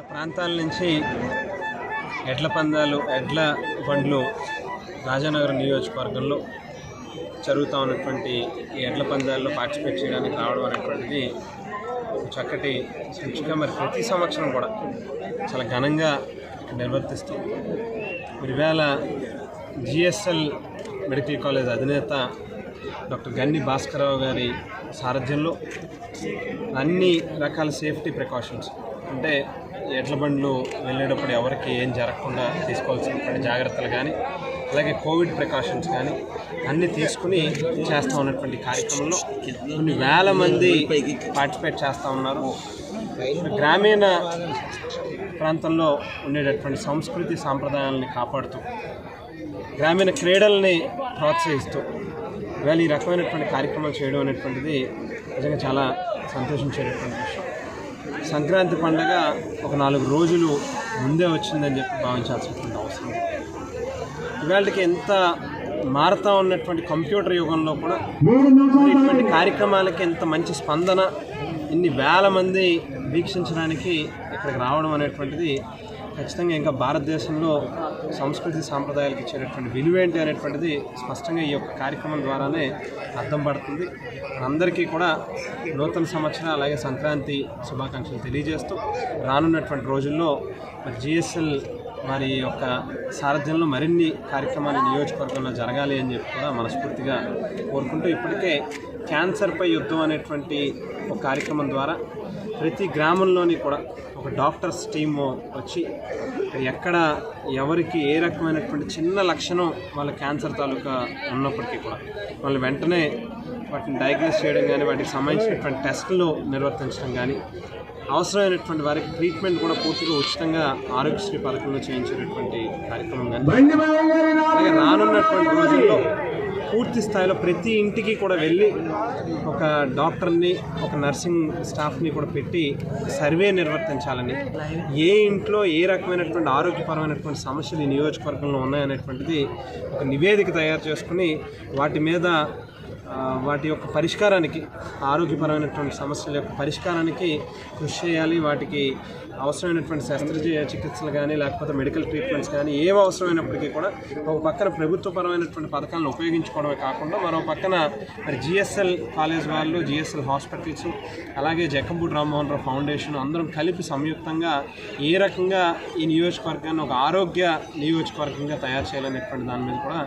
వివిధ ప్రాంతాల నుంచి ఎడ్ల పందాలు ఎడ్ల బండ్లు రాజానగరం నియోజకవర్గంలో జరుగుతూ ఉన్నటువంటి ఈ ఎడ్ల పందాల్లో పార్టిసిపేట్ చేయడానికి రావడం అనేటువంటిది చక్కటి సూచిక. మరి ప్రతి సంవత్సరం కూడా చాలా ఘనంగా నిర్వర్తిస్తూ మరి ఈవేళ జిఎస్ఎల్ మెడికల్ కాలేజ్ అధినేత డాక్టర్ గన్ని భాస్కరరావు గారి సారథ్యంలో అన్ని రకాల సేఫ్టీ ప్రికాషన్స్ అంటే ఎడ్ల బండ్లు వెళ్ళేటప్పుడు ఎవరికి ఏం జరగకుండా తీసుకోవాల్సినటువంటి జాగ్రత్తలు కానీ అలాగే కోవిడ్ ప్రికాషన్స్ కానీ అన్నీ తీసుకుని చేస్తూ ఉన్నటువంటి కార్యక్రమంలో కొన్ని వేల మంది పార్టిసిపేట్ చేస్తూ ఉన్నారు. గ్రామీణ ప్రాంతంలో ఉండేటటువంటి సంస్కృతి సాంప్రదాయాలని కాపాడుతూ గ్రామీణ క్రీడల్ని ప్రోత్సహిస్తూ ఇవాళ ఈ రకమైనటువంటి కార్యక్రమాలు చేయడం అనేటువంటిది నిజంగా చాలా సంతోషించేటటువంటి విషయం. సంక్రాంతి పండగ ఒక నాలుగు రోజులు ముందే వచ్చిందని చెప్పి భావించాల్సినటువంటి అవసరం. ఇవాళకి ఎంత మారుతా ఉన్నటువంటి కంప్యూటర్ యుగంలో కూడా ఇటువంటి కార్యక్రమాలకి ఎంత మంచి స్పందన ఇన్ని వేల మంది వీక్షించడానికి ఇక్కడికి రావడం అనేటువంటిది ఖచ్చితంగా ఇంకా భారతదేశంలో సంస్కృతి సాంప్రదాయాలకు ఇచ్చేటటువంటి విలువేంటి అనేటువంటిది స్పష్టంగా ఈ యొక్క కార్యక్రమం ద్వారానే అర్థం పడుతుంది. అందరికీ కూడా నూతన సంవత్సరం అలాగే సంక్రాంతి శుభాకాంక్షలు తెలియజేస్తూ రానున్నటువంటి రోజుల్లో మరి జిఎస్ఎల్ వారి యొక్క సారథ్యంలో మరిన్ని కార్యక్రమాలు నియోజకవర్గంలో జరగాలి అని చెప్పి కూడా మనస్ఫూర్తిగా కోరుకుంటూ ఇప్పటికే క్యాన్సర్పై యుద్ధం అనేటువంటి ఒక కార్యక్రమం ద్వారా ప్రతి గ్రామంలోని కూడా ఒక డాక్టర్స్ టీము వచ్చి ఎక్కడ ఎవరికి ఏ రకమైనటువంటి చిన్న లక్షణం వాళ్ళ క్యాన్సర్ తాలూకా ఉన్నప్పటికీ కూడా వాళ్ళు వెంటనే వాటిని డయాగ్నోస్ చేయడం కానీ వాటికి సంబంధించినటువంటి టెస్టులు నిర్వర్తించడం కానీ అవసరమైనటువంటి వారికి ట్రీట్మెంట్ కూడా పూర్తిగా ఉచితంగా ఆరోగ్యశ్రీ పథకంలో చేయించేటటువంటి కార్యక్రమం కానీ అలాగే రానున్నటువంటి రోజుల్లో పూర్తి స్థాయిలో ప్రతి ఇంటికి కూడా వెళ్ళి ఒక డాక్టర్ని ఒక నర్సింగ్ స్టాఫ్ని కూడా పెట్టి సర్వే నిర్వర్తించాలని. ఏ ఇంట్లో ఏ రకమైనటువంటి ఆరోగ్యపరమైనటువంటి సమస్యలు ఈ నియోజకవర్గంలో ఉన్నాయనేటువంటిది ఒక నివేదిక తయారు చేసుకుని వాటి మీద వాటి యొక్క పరిష్కారానికి ఆరోగ్యపరమైనటువంటి సమస్యల యొక్క పరిష్కారానికి కృషి చేయాలి. వాటికి అవసరమైనటువంటి శస్త్రచికిత్స చికిత్సలు కానీ లేకపోతే మెడికల్ ట్రీట్మెంట్స్ కానీ ఏం అవసరమైనప్పటికీ కూడా ఒక పక్కన ప్రభుత్వపరమైనటువంటి పథకాలను ఉపయోగించుకోవడమే కాకుండా మరో పక్కన మరి జిఎస్ఎల్ కాలేజ్ వాళ్ళు జిఎస్ఎల్ హాస్పిటల్స్ అలాగే జక్కంపూడి రామ్మోహన్ రావు ఫౌండేషన్ అందరం కలిపి సంయుక్తంగా ఏ రకంగా ఈ నియోజకవర్గాన్ని ఒక ఆరోగ్య నియోజకవర్గంగా తయారు చేయాలనేటువంటి దాని మీద కూడా